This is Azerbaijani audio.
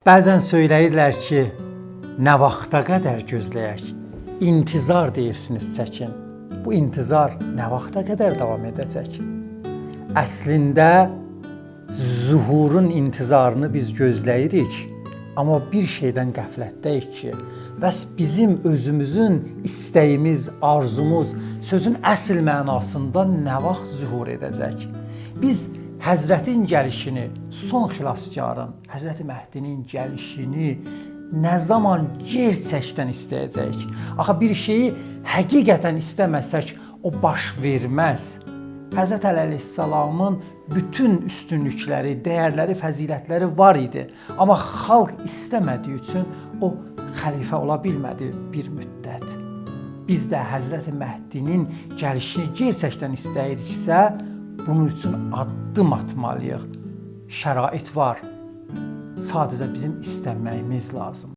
Bəzən söyləyirlər ki, nə vaxta qədər gözləyək? İntizar deyirsiniz çəkin. Bu intizar nə vaxta qədər davam edəcək? Əslində zuhurun intizarını biz gözləyirik, amma bir şeydən qəflətdəyik ki, bəs bizim özümüzün istəyimiz, arzumuz sözün əsl mənasında nə vaxt zuhur edəcək? Biz Həzrətin gəlişini, son xilaskarın, Həzrəti Məhdinin gəlişini nə zaman gerçəkdən istəyəcəyik? Axı bir şeyi həqiqətən istəməsək, o baş verməz. Həzrət əleyhissalamın bütün üstünlükləri, dəyərləri, fəzilətləri var idi. Amma xalq istəmədiyi üçün o xəlifə ola bilmədi bir müddət. Biz də Həzrəti Məhdinin gəlişini gerçəkdən istəyiriksə, bunun üçün addım atmalıyıq. Şərait var. Sadəcə bizim istəməyimiz lazımdır.